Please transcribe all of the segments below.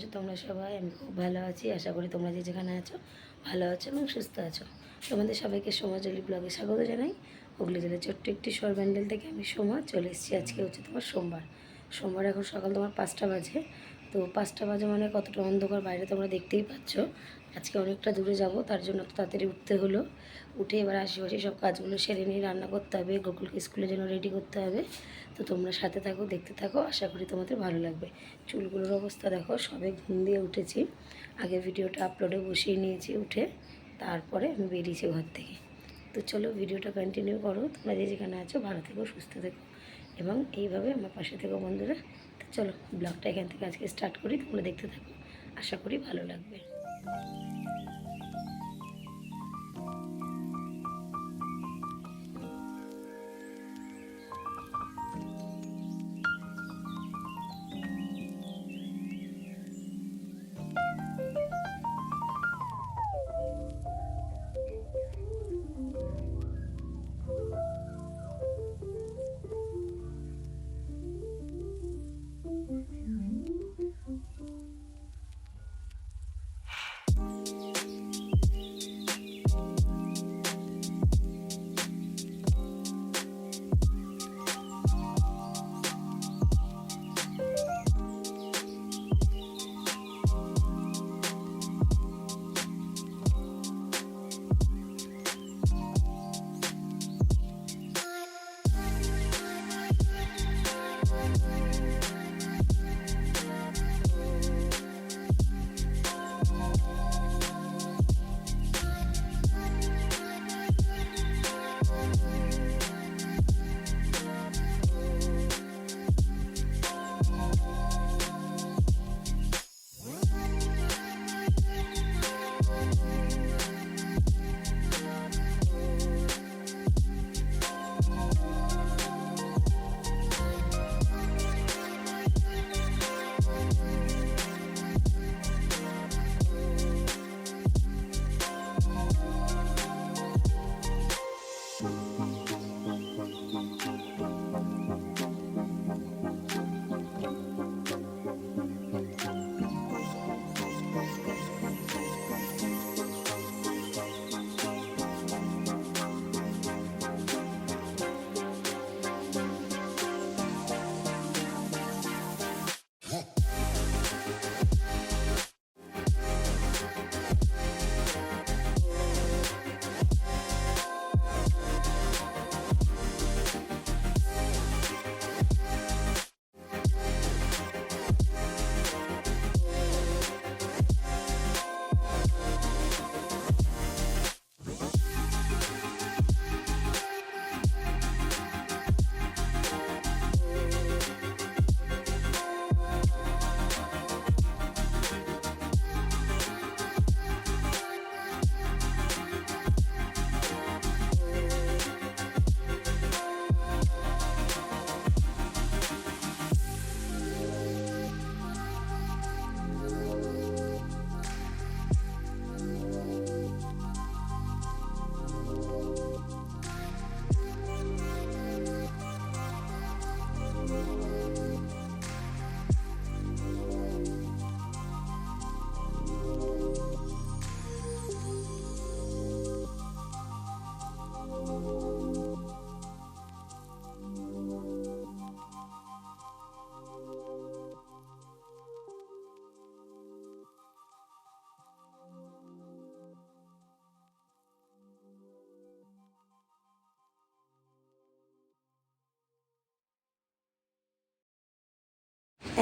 আছো তোমরা সবাই, আমি খুব ভালো আছি। আশা করি তোমরা যে যেখানে আছো, ভালো আছো এবং সুস্থ আছো। তোমাদের সবাইকে সমাজলি ব্লগে স্বাগত জানাই। হুগলি জেলার ছোট্ট একটি সর ব্যান্ডেল থেকে আমি সোমা চলে এসেছি। আজকে হচ্ছে তোমার সোমবার। সোমবার এখন সকাল তোমার পাঁচটা বাজে। তো পাঁচটা বাজে মানে কতটা অন্ধকার বাইরে তোমরা দেখতেই পাচ্ছ। আজকে অনেকটা দূরে যাব, তার জন্য তাড়াতাড়ি উঠতে হলো। উঠে এবার আশেপাশে সব কাজগুলো সেরে নিয়ে রান্না করতে হবে, গোকুলকে স্কুলের জন্য রেডি করতে হবে। তো তোমরা সাথে থাকো, দেখতে থাকো, আশা করি তোমাদের ভালো লাগবে। চুলগুলোর অবস্থা দেখো, সবে ঘুম দিয়ে উঠেছি। আগে ভিডিওটা আপলোডে বসিয়ে নিয়েছি উঠে, তারপরে আমি বেরিয়েছি ঘর থেকে। তো চলো ভিডিওটা কন্টিনিউ করো, তোমরা যে যেখানে আছো ভালো থেকো, সুস্থ থেকো, এবং এইভাবে আমার পাশে থেকো বন্ধুরা। তো চলো ব্লগটা এখান থেকে আজকে স্টার্ট করি, তোমরা দেখতে থাকো, আশা করি ভালো লাগবে।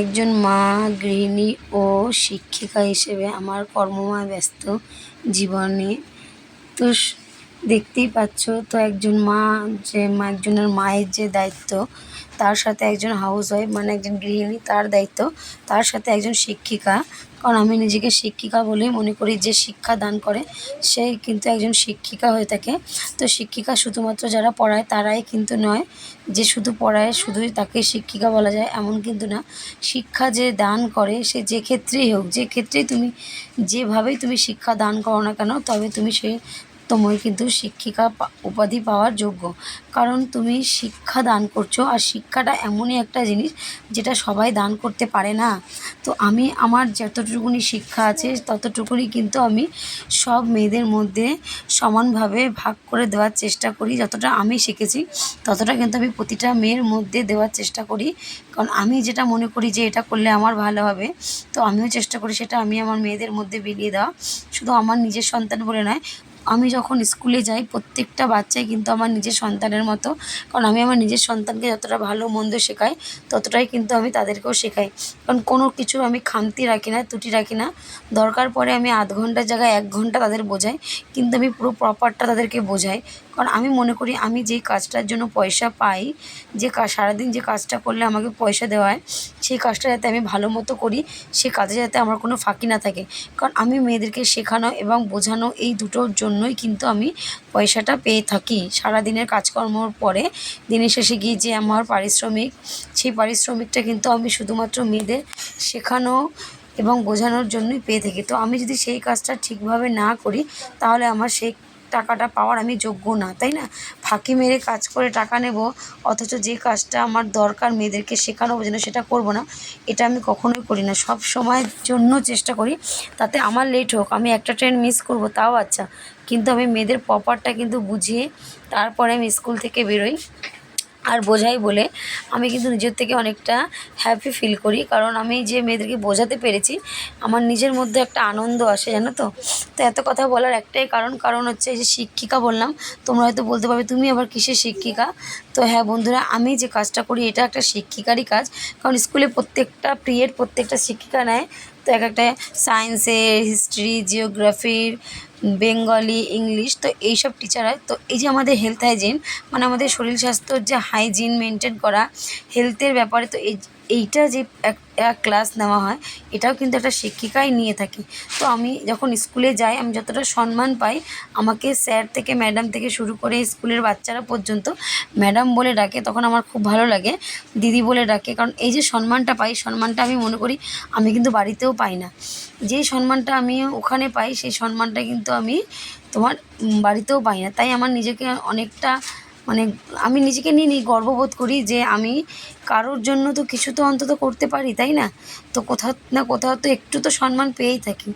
একজন মা, গৃহিণী ও শিক্ষিকা হিসেবে আমার কর্মময় ব্যস্ত জীবনে। তো দেখতেই পাচ্ছ, তো একজন মা যে একজনের মায়ের যে দায়িত্ব, তার সাথে একজন হাউস ওয়াইফ মানে একজন গৃহিণী, তার দায়িত্ব। তার সাথে একজন শিক্ষিকা কারণ আমি নিজেকে শিক্ষিকা বলেই মনে করি যে শিক্ষা দান করে। সে কিন্তু একজন শিক্ষিকা হয়ে থাকে। তো শিক্ষিকা শুধুমাত্র যারা পড়ায় তারাই কিন্তু নয় যে শুধু পড়ায় শুধুই তাকে শিক্ষিকা বলা যায় এমন কিন্তু না। শিক্ষা যে দান করে সে যে ক্ষেত্রেই হোক, যে ক্ষেত্রেই তুমি যেভাবেই তুমি শিক্ষা দান করো না কেন, তবে তুমি সে তোমার কিন্তু শিক্ষিকা উপাধি পাওয়ার যোগ্য। কারণ তুমি শিক্ষা দান করছ, আর শিক্ষাটা এমনই একটা জিনিস যেটা সবাই দান করতে পারে না। তো আমি, আমার যতটুকুনি শিক্ষা আছে, ততটুকুনি কিন্তু আমি সব মেয়েদের মধ্যে সমানভাবে ভাগ করে দেওয়ার চেষ্টা করি। যতটা আমি শিখেছি, ততটা কিন্তু আমি প্রতিটা মেয়ের মধ্যে দেওয়ার চেষ্টা করি। কারণ আমি যেটা মনে করি যে এটা করলে আমার ভালো হবে, তো আমিও চেষ্টা করি সেটা আমি আমার মেয়েদের মধ্যে বিলিয়ে দেওয়া। শুধু আমার নিজের সন্তান বলে নয় আমি যখন স্কুলে যাই, প্রত্যেকটা বাচ্চাই কিন্তু আমার নিজের সন্তানের মতো। কারণ আমি আমার নিজের সন্তানকে যতটা ভালো মন্দ শেখাই, ততটাই কিন্তু আমি তাদেরকেও শেখাই। কারণ কোনো কিছু আমি খামতি রাখি না, ত্রুটি রাখি না। দরকার পড়ে আমি আধ ঘণ্টার জায়গায় এক ঘণ্টা তাদের বোঝাই, কিন্তু আমি পুরো প্রপারটা তাদেরকে বোঝাই। কারণ আমি মনে করি আমি যেই কাজটার জন্য পয়সা পাই, যে কাজ সারাদিন যে কাজটা করলে আমাকে পয়সা দেওয়া হয়, সেই কাজটা যাতে আমি ভালো মতো করি, সে কাজে যাতে আমার কোনো ফাঁকি না থাকে। কারণ আমি মেয়েদেরকে শেখানো এবং বোঝানো এই দুটোর জন্যই কিন্তু আমি পয়সাটা পেয়ে থাকি। সারাদিনের কাজকর্মর পরে, দিনের শেষে গিয়ে যে আমার পারিশ্রমিক, সেই পারিশ্রমিকটা কিন্তু আমি শুধুমাত্র মেয়েদের শেখানো এবং বোঝানোর জন্যই পেয়ে থাকি। তো আমি যদি সেই কাজটা ঠিকভাবে না করি, তাহলে আমার সেই টাকাটা পাওয়ার আমি যোগ্য না, তাই না? ফাঁকি মেরে কাজ করে টাকা নেব, অথচ যে কাজটা আমার দরকার মেয়েদেরকে শেখানো যেন সেটা করব না, এটা আমি কখনোই করি না। সব সময়ের জন্য চেষ্টা করি, তাতে আমার লেট হোক, আমি একটা ট্রেন মিস করব, তাও আচ্ছা। কিন্তু আমি মেয়েদের প্রপারটা কিন্তু বুঝিয়ে তারপরে আমি স্কুল থেকে বেরোই। আর বোঝাই বলে আমি কিন্তু নিজের থেকে অনেকটা হ্যাপি ফিল করি। কারণ আমি যে মেয়েদেরকে বোঝাতে পেরেছি, আমার নিজের মধ্যে একটা আনন্দ আসে, জানো তো? তো এত কথা বলার একটাই কারণ কারণ হচ্ছে এই যে শিক্ষিকা বললাম, তোমরা হয়তো বলতে পারবে, তুমি আবার কিসের শিক্ষিকা? তো হ্যাঁ বন্ধুরা, আমি যে কাজটা করি, এটা একটা শিক্ষিকারই কাজ। কারণ স্কুলে প্রত্যেকটা পিরিয়ড প্রত্যেকটা শিক্ষিকা নেয়। তো এক একটা সায়েন্সের হিস্ট্রি জিওগ্রাফির বেঙ্গলি, ইংলিশ, তো এইসব টিচার হয়। তো এই যে আমাদের হেলথ হাইজিন মানে আমাদের শরীর স্বাস্থ্যর যে হাইজিন মেনটেন করা হেলথের ব্যাপারে তো এই এইটা যে এক ক্লাস নেওয়া হয়, এটাও কিন্তু একটা শিক্ষিকাই নিয়ে থাকে। তো আমি যখন স্কুলে যাই, আমি যতটা সম্মান পাই, আমাকে স্যার থেকে ম্যাডাম থেকে শুরু করে স্কুলের বাচ্চারা পর্যন্ত ম্যাডাম বলে ডাকে, তখন আমার খুব ভালো লাগে। দিদি বলে ডাকে, কারণ এই যে সম্মানটা পাই, সম্মানটা আমি মনে করি, আমি কিন্তু বাড়িতেও পাই না। যেই সম্মানটা আমি ওখানে পাই, সেই সম্মানটা কিন্তু আমি তোমার বাড়িতেও পাই না। তাই আমার নিজেকে অনেকটা মানে আমি নিজেকে নিয়ে নিয়ে গর্ববোধ করি যে আমি কারোর জন্য তো কিছু তো অন্তত করতে পারি, তাই না? তো কোথাও না কোথাও তো একটু তো সম্মান পেয়েই থাকি।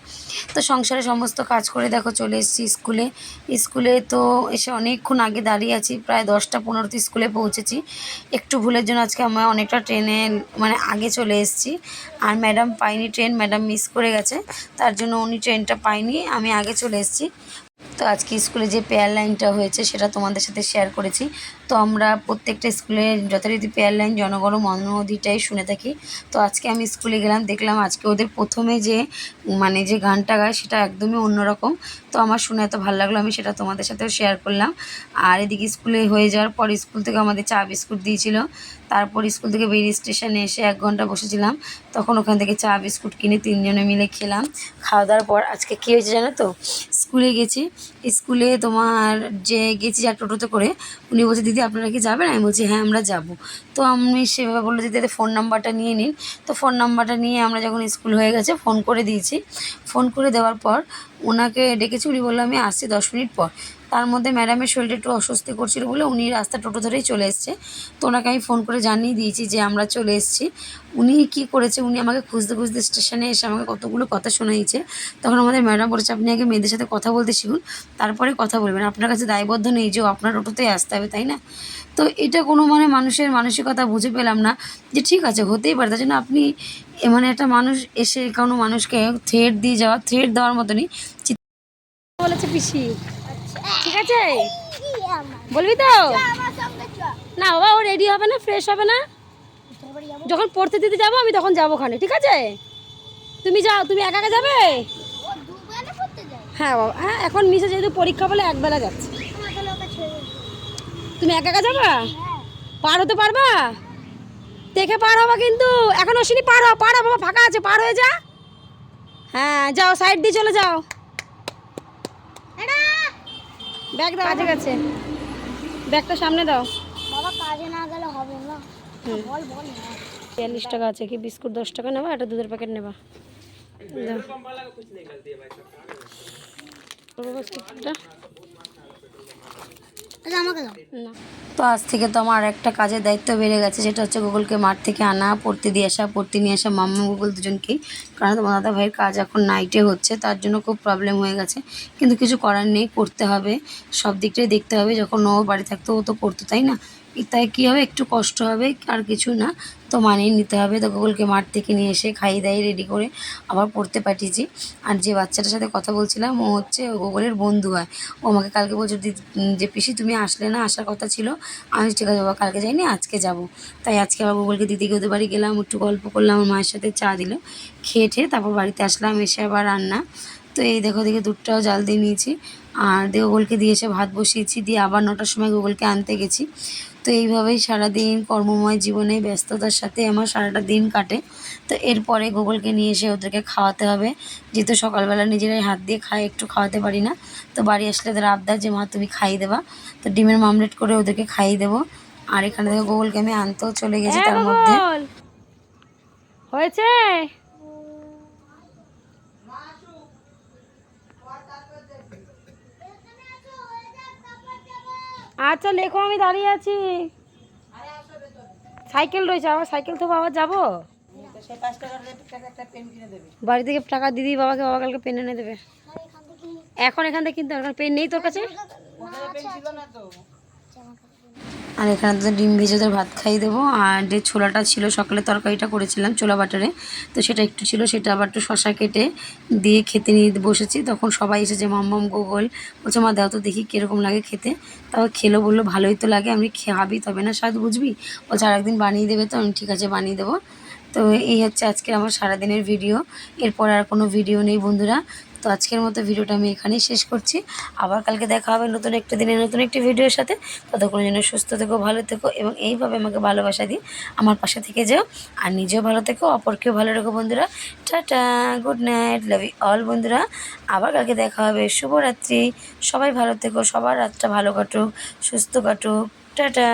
তো সংসারে সমস্ত কাজ করে দেখো চলে এসেছি স্কুলে। স্কুলে তো এসে অনেকক্ষণ আগে দাঁড়িয়ে আছি, প্রায় দশটা পনেরোতে স্কুলে পৌঁছেছি। একটু ভুলের জন্য আজকে আমরা অনেকটা ট্রেনে মানে আগে চলে এসেছি। আর ম্যাডাম পাইনি ট্রেন, ম্যাডাম মিস করে গেছে। তার জন্য উনি ট্রেনটা পাইনি আমি আগে চলে এসেছি। তো আজকে স্কুলে যে পেয়ার লাইনটা হয়েছে, সেটা তোমাদের সাথে শেয়ার করেছি। তো আমরা প্রত্যেকটা স্কুলে যথারীতি পেয়ার লাইন জনগণ মনোধিটাই শুনে থাকি। তো আজকে আমি স্কুলে গেলাম, দেখলাম আজকে ওদের প্রথমে যে মানে যে গানটা গায়, সেটা একদমই অন্যরকম। তো আমার শুনে এত ভালো লাগল, আমি সেটা তোমাদের সাথেও শেয়ার করলাম। আর এদিকে স্কুলে হয়ে যাওয়ার পর স্কুল থেকে আমাদের চা বিস্কুট দিয়েছিল। তারপর স্কুল থেকে বেরিয়ে স্টেশনে এসে এক ঘণ্টা বসেছিলাম। তখন ওখান থেকে চা, বিস্কুট কিনে তিনজনে মিলে খেলাম। খাওয়া দাওয়ার পর আজকে কী হয়েছে জানো তো? স্কুলে গেছি। স্কুলে তোমার যে গেছি যার টোটোতে করে, উনি বলছে, দিদি, আপনারা কি যাবেন? আমি বলছি হ্যাঁ আমরা যাব। তো আমি সেভাবে বলল, দিদি ফোন নাম্বারটা নিয়ে নিন। তো ফোন নাম্বারটা নিয়ে আমরা যখন স্কুল হয়ে গেছে ফোন করে দিয়েছি। ফোন করে দেওয়ার পর ওনাকে ডেকেছি, উনি বলল, আমি আসছি দশ মিনিট পর। তার মধ্যে ম্যাডামের শরীরটা একটু অস্বস্তি করছিল বলে উনি রাস্তা টোটো ধরেই চলে এসছে। তো ওনাকে আমি ফোন করে জানিয়ে দিয়েছি যে আমরা চলে এসেছি। উনি কি করেছে, উনি আমাকে খুঁজতে খুঁজতে স্টেশনে এসে আমাকে কতগুলো কথা শোনাইছে। তখন আমাদের ম্যাডাম বলেছে, আপনি আগে মেয়েদের সাথে কথা বলতে শিখুন, তারপরে কথা বলবেন। আপনার কাছে দায়বদ্ধ নেই যে আপনার টোটোতেই আসতে হবে, তাই না? তো এটা কোনো মানে মানুষের মানসিকতা বুঝে পেলাম না যে ঠিক আছে, হতেই পারে। তার জন্য আপনি মানে একটা মানুষ এসে কোনো মানুষকে থ্রেড দিয়ে যাওয়া থ্রেড দেওয়ার মতনই বলেছে পিসি। ঠিক আছে? বলবি তো? না বাবা ও রেডি হবে না ফ্রেশ হবে না। যখন পড়তে দিতে যাব আমি তখন যাব ওখানে ঠিক আছে? তুমি যাও তুমি একা একা যাবে? হ্যাঁ বাবা হ্যাঁ এখন মিশে যেহেতু পরীক্ষা বলে একবেলা যাচ্ছে। তুমি একা একা যাবা? হ্যাঁ। পার হতে পারবা? দেখে পার হবা কিন্তু। এখন অশ্বিনী পার হও পার বাবা ফাঁকা আছে পার হয়ে যা। হ্যাঁ যাও সাইড দিয়ে চলে যাও। ব্যাগ দাও। কাজে গেছে। ব্যাগটা সামনে দাও। বাবা কাজে না গেলে হবে না। বল বল না। বিয়াল্লিশ টাকা আছে কি? বিস্কুট দশ টাকা নেবা? একটা দুধের প্যাকেট নেবা। দাও। করব বিস্কুটটা? আচ্ছা আমাকে দাও না তো আজ থেকে তো আমার একটা কাজের দায়িত্ব বেড়ে গেছে সেটা হচ্ছে গুগলকে মাঠ থেকে আনা পড়তে দিয়ে আসা পড়তে নিয়ে আসা মাম্মা গুগল দুজনকে। কারণ তোমার দাদা ভাইয়ের কাজ এখন নাইটে হচ্ছে তার জন্য খুব প্রবলেম হয়ে গেছে। কিন্তু কিছু করার নেই করতে হবে সব দিকটাই দেখতে হবে যখন ও বাড়ি থাকতো ও তো করতো তাই না? তাই কী হবে? একটু কষ্ট হবে আর কিছু না। তো মানিয়ে নিতে হবে। তো গুগলকে মাঠ থেকে নিয়ে এসে খাইয়ে দাইয়ে রেডি করে আবার পড়তে পাঠিয়েছি। আর যে বাচ্চাটার সাথে কথা বলছিলাম ও হচ্ছে গুগলের বন্ধু হয় ও আমাকে কালকে বলছে "দিদি, যে পিসি তুমি আসলে না আসার কথা ছিল। আমি ঠিক আছে বাবা কালকে যাইনি আজকে যাব। তাই আজকে আবার গুগলকে দিদিকে ওদের বাড়ি গেলাম একটু গল্প করলাম মায়ের সাথে চা দিল খেয়ে ঠেয়ে তারপর বাড়িতে আসলাম এসে আবার রান্না। তো এই দেখো দেখে দুধটাও জাল দিয়ে নিয়েছি। আর দিয়ে গুগলকে দিয়ে এসে ভাত বসিয়েছি দিয়ে আবার নটার সময় গুগলকে আনতে গেছি। তো এইভাবেই সারাদিন কর্মময় জীবনে ব্যস্ততার সাথে আমার সারাটা দিন কাটে। তো এরপরে গুগলকে নিয়ে এসে ওদেরকে খাওয়াতে হবে। যেহেতু সকালবেলা নিজেরাই হাত দিয়ে খায় একটু খাওয়াতে পারি না। তো বাড়ি আসলে ওদের আবদার যে মা তুমি খাইয়ে দেবা। তো ডিমের মামলেট করে ওদেরকে খাইয়ে দেবো। আর এখানে থেকে গুগলকে আমি আনতেও চলে গেছি হ্যাঁ, তার মধ্যে। হয়েছে? আচ্ছা লেখো, আমি দাঁড়িয়ে আছি। সাইকেল রয়েছে, আমার সাইকেল তো বাবা যাব। বাড়ি থেকে টাকা দিদি বাবাকে, বাবা কালকে পেন এনে দেবে। এখান এখন থেকে কিনতে হবে পেন নেই তোর কাছে। আর এখানে তো ডিম ভেজে ওদের ভাত খাইয়ে দেবো। আর যে ছোলাটা ছিল, সকালে তরকারিটা করেছিলাম ছোলা বাটারে, তো সেটা একটু ছিল, সেটা আবার একটু শশা কেটে দিয়ে খেতে নিয়ে বসেছি। তখন সবাই এসেছে, মাম্মাম, গোগল, বলছে, মা, দাও তো দেখি কীরকম লাগে খেতে। তারপর খেলো, বলল, ভালোই তো লাগে, আমি খাবি, তবে না স্বাদ, বুঝবি? বলছে, আরেকদিন বানিয়ে দেবে তো, আমি ঠিক আছে, বানিয়ে দেবো। তো এই হচ্ছে আজকে আমার সারাদিনের ভিডিও। এরপর আর কোনো ভিডিও নেই, বন্ধুরা। তো আজকের মতো ভিডিওটা আমি এখানেই শেষ করছি। আবার কালকে দেখা হবে নতুন একটা দিনে নতুন একটি ভিডিওর সাথে। ততক্ষণের জন্য সুস্থ থেকো, ভালো থেকো এবং এইভাবে আমাকে ভালোবাসা দিই আমার পাশে থেকে যাও আর নিজেও ভালো থেকো, অপরকেও ভালো রেখো বন্ধুরা। Tata, good night love you all বন্ধুরা। আবার কালকে দেখা হবে, শুভরাত্রি। সবাই ভালো থেকো, সবার রাতটা ভালো কাটুক, সুস্থ কাটুক। টাটা।